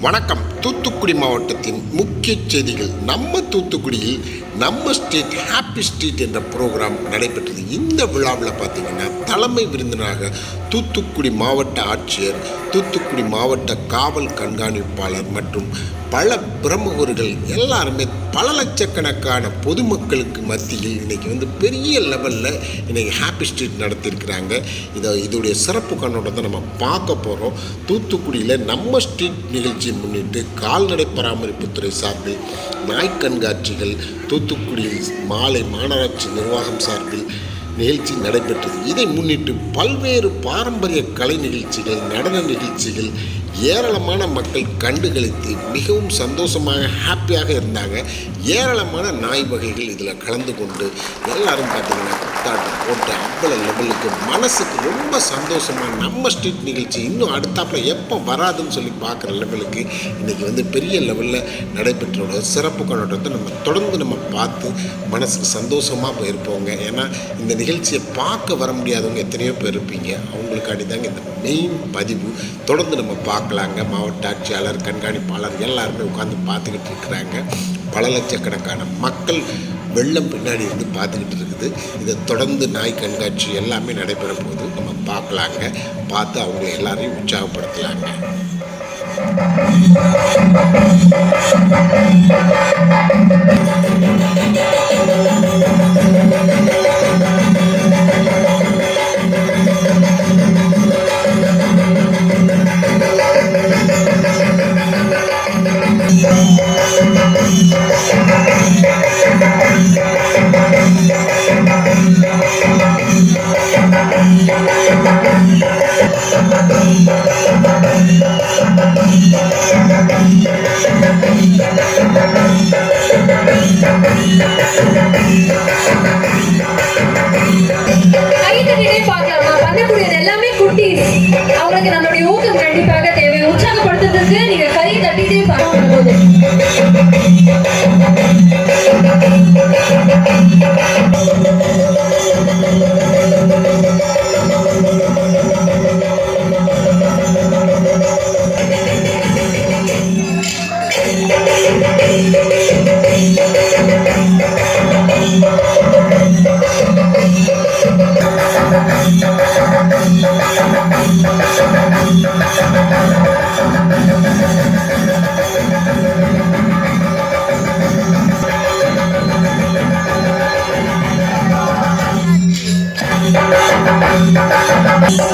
வணக்கம். தூத்துக்குடி மாவட்டத்தின் முக்கிய செய்திகள். நம்ம தூத்துக்குடியில் நம்ம ஸ்ட்ரீட் ஹாப்பி ஸ்ட்ரீட் என்ற ப்ரோக்ராம் நடைபெற்றது. இந்த விழாவில் பார்த்தீங்கன்னா தலைமை விருந்தினராக தூத்துக்குடி மாவட்ட ஆட்சியர் தூத்துக்குடி மாவட்ட காவல் கண்காணிப்பாளர் மற்றும் பல பிரமுகர்கள் எல்லாருமே பல லட்சக்கணக்கான பொதுமக்களுக்கு மத்தியில் இன்னைக்கு வந்து பெரிய லெவலில் இன்னைக்கு ஹாப்பி ஸ்ட்ரீட் நடத்தியிருக்கிறாங்க. இதை இதோடைய சிறப்பு கண்ணோட்டத்தை நம்ம பார்க்க போகிறோம் தூத்துக்குடியில் நம்ம ஸ்ட்ரீட் நிகழ்ச்சியை முன்னிட்டு கால்நடை பராமரிப்புத்துறை சார்பில் நாய் கண்காட்சிகள் தூத்துக்குடி மாலை மாநகராட்சி நிர்வாகம் சார்பில் நிகழ்ச்சி நடைபெற்றது. இதை முன்னிட்டு பல்வேறு பாரம்பரிய கலை நிகழ்ச்சிகள் நடன நிகழ்ச்சிகள் ஏராளமான மக்கள் கண்டுகளித்து மிகவும் சந்தோஷமாக ஹாப்பியாக இருந்தாங்க. ஏராளமான நாய் வகைகள் இதில் கலந்து கொண்டு எல்லாரும் பார்த்தீங்கன்னா புத்தாட்டம் போட்டு அவ்வளோ லெவலுக்கு மனசுக்கு ரொம்ப சந்தோஷமாக நம்ம ஸ்ட்ரீட் நிகழ்ச்சி இன்னும் அடுத்தாப்பில் எப்போ வராதுன்னு சொல்லி பார்க்குற லெவலுக்கு இன்றைக்கி வந்து பெரிய லெவலில் நடைபெற்ற சிறப்பு கொண்டாட்டத்தை நம்ம தொடர்ந்து நம்ம பார்த்து மனசுக்கு சந்தோஷமாக போயிருப்போங்க. ஏன்னா இந்த நிகழ்ச்சியை பார்க்க வர முடியாதவங்க எத்தனையோ பேர் இருப்பீங்க. அவங்களுக்காண்டி தாங்க இந்த மெயின் பதிவு தொடர்ந்து நம்ம பார்க்கலாங்க. மாவட்ட ஆட்சியாளர் கண்காணிப்பாளர் எல்லாருமே உட்காந்து பார்த்துக்கிட்டு இருக்கிறாங்க. பல லட்சக்கணக்கான மக்கள் வெள்ளம் பின்னாடி இருந்து பார்த்துக்கிட்டு இருக்குது. இதை தொடர்ந்து நாய் கண்காட்சி எல்லாமே நடைபெற போது நம்ம பார்க்கலாங்க. பார்த்து அவங்க எல்லாரையும் உற்சாகப்படுத்தலாங்க. அவங்களுக்கு நம்மளுடைய ஊக்கம் கண்டிப்பாக தேவை. உற்சாகப்படுத்துறதுக்கு நீங்க கை தட்டிட்டு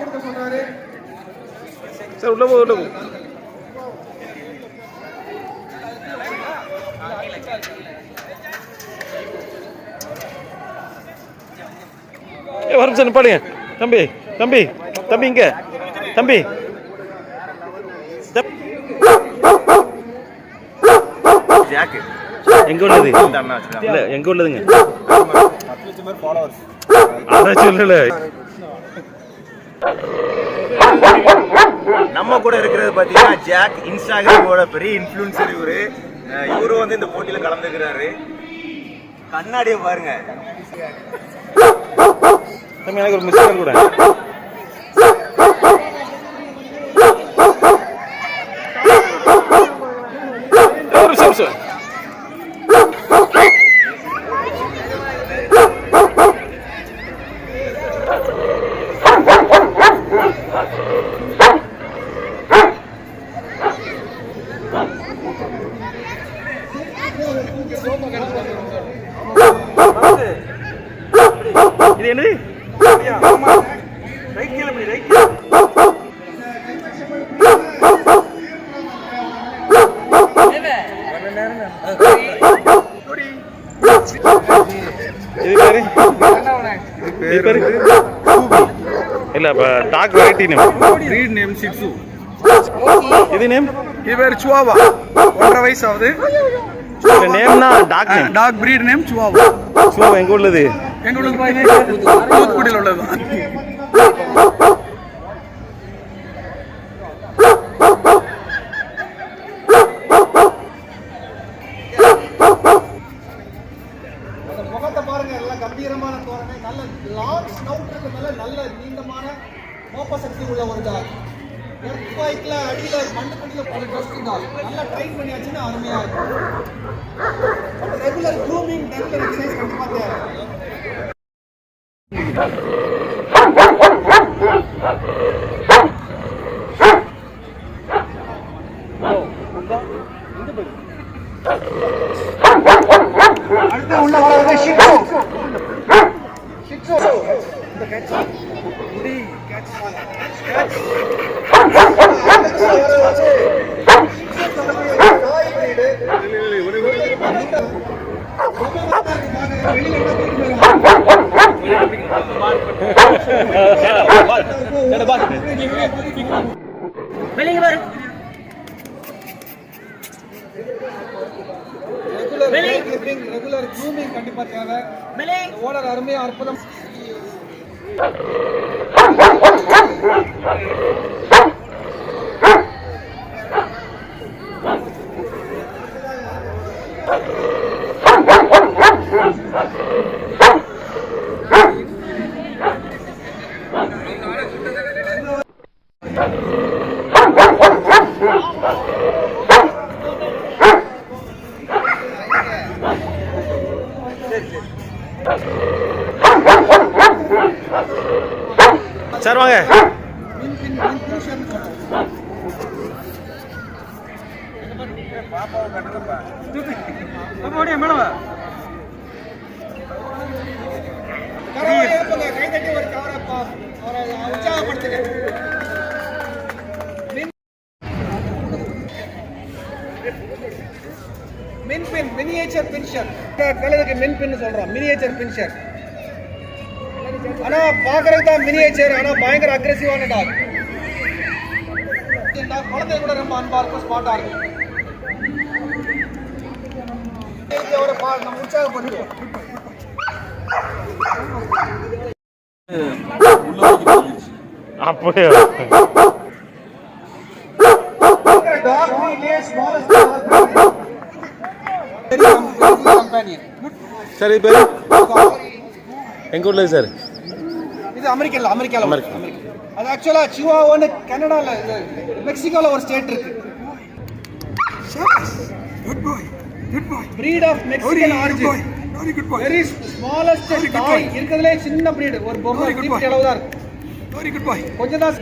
கொடுக்க சார் உள்ள போ உள்ள போ. ஏ வரும் சார் நிப்பாடுங்க. தம்பி தம்பி தம்பி இங்க. தம்பி. எங்க உள்ளது? எங்க உள்ளதுங்க? அதான் சொல்லல. நம்ம கூட இருக்கிறது பார்த்தீங்கன்னா ஜாக் இன்ஸ்டாகிராமோட பெரிய இன்ஃப்ளூன்சர் இவரு. இவரும் வந்து இந்த போட்டியில கலந்துக்கிறாரு. கண்ணாடியை பாருங்க. எனக்கு ஒரு மிஸ்டேக் கூட. இது என்னது? ரைட் கீழே ரைட் இது பேரு? இது பேரு? இல்ல dog variety name breed name shih tzu இது நேம் இது சுவாவா ஒன்றரை வயசு ஆகுது நேம்னா dog name dog breed name chihuahua chihuahua எங்க உள்ளது? எங்க உள்ளது தூத்துக்குடியில் உள்ளது. மண்ணுக்கடியில தான் நல்லா ட்ரை பண்ணியாச்சுன்னா அருமையா இருக்கும் but regular grooming regular exercise கண்டிப்பாக தேவை ரெகுலர் க்ரூமிங் கண்டிப்பா தேவை ஓனர் அருமையா அற்புதம். சார் வாங்க. மின்பின் மினியேச்சர் பின்ஷர் கலருக்கு மின்பின் சொல்றோம் மினியேச்சர் பின்ஷர் ஆனா பாக்குறதுக்கு தான் மினியேச்சர் ஆனா பயங்கர அக்ரெசிவான டாக் டாக் குழந்தை கூட ரொம்ப அன்பா இருக்கும் ஸ்மார்ட்டா இருக்கும். அப்படியே. சார் பேரு எங்க உள்ளது சார்? இது அமெரிக்கால அமெரிக்கால அமெரிக்கா. அது ஆக்சுவலா சிவாவோன்னு கனடால இது மெக்சிகோல ஒரு ஸ்டேட் இருக்கு. Breed of mexican origin. Very good boy very smallest toy இருக்கிறதுலே சின்ன breed. ஒரு பொம்மை தீப்தி boy. அளவு தான் இருக்கும் வெரி குட் பாய் கொஞ்சம் தான்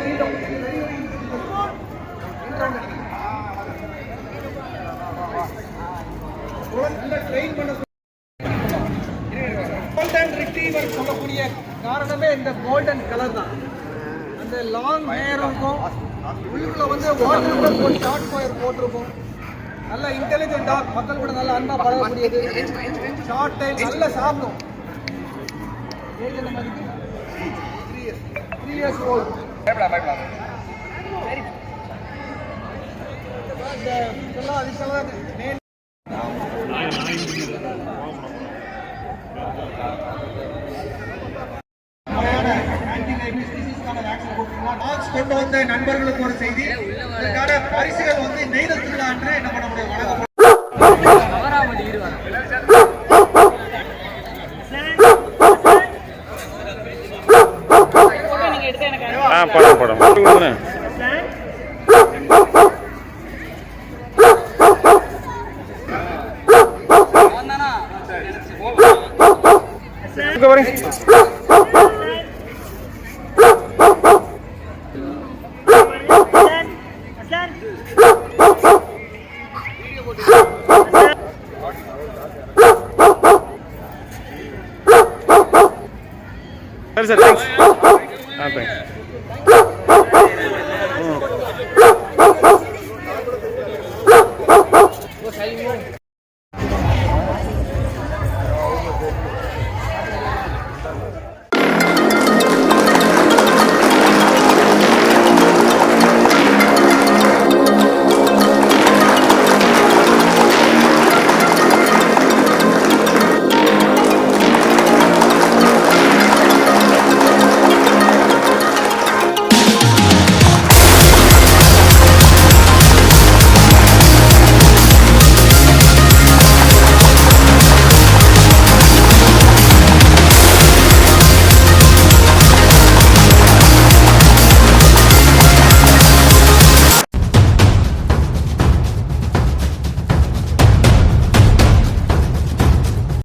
ட்ரெயின் பண்ண கோல்டன் ரிட்ரீவர் சொல்லக்கூடிய காரணமே இந்த கோல்டன் கலர் தான். அந்த லாங் ஹேர் இருக்கும். உள்ளுக்குள்ள வந்து வாட்டர் ஒரு ஷார்ட் ஃபயர் போட்டிருக்கும். நல்ல இன்டெலிஜென்ட் டாக் மக்கள் கூட நல்லா அன்பா பழகக்கூடியது. ஷார்ட் டைம் நல்லா சாப்பிடும். ஏஜ் என்ன மாதிரி three years three years old கொண்டு வந்த நண்பர்களுக்கு ஒரு செய்தி இதற்கான பரிசுகள் வந்து நெய்தல் திருவிழா அன்று பண்ண முடியும் வழங்கப்படும் ஆ படம் படம் இங்க வரேன் சரி சார் தேங்க்ஸ் ஆ தேங்க்ஸ்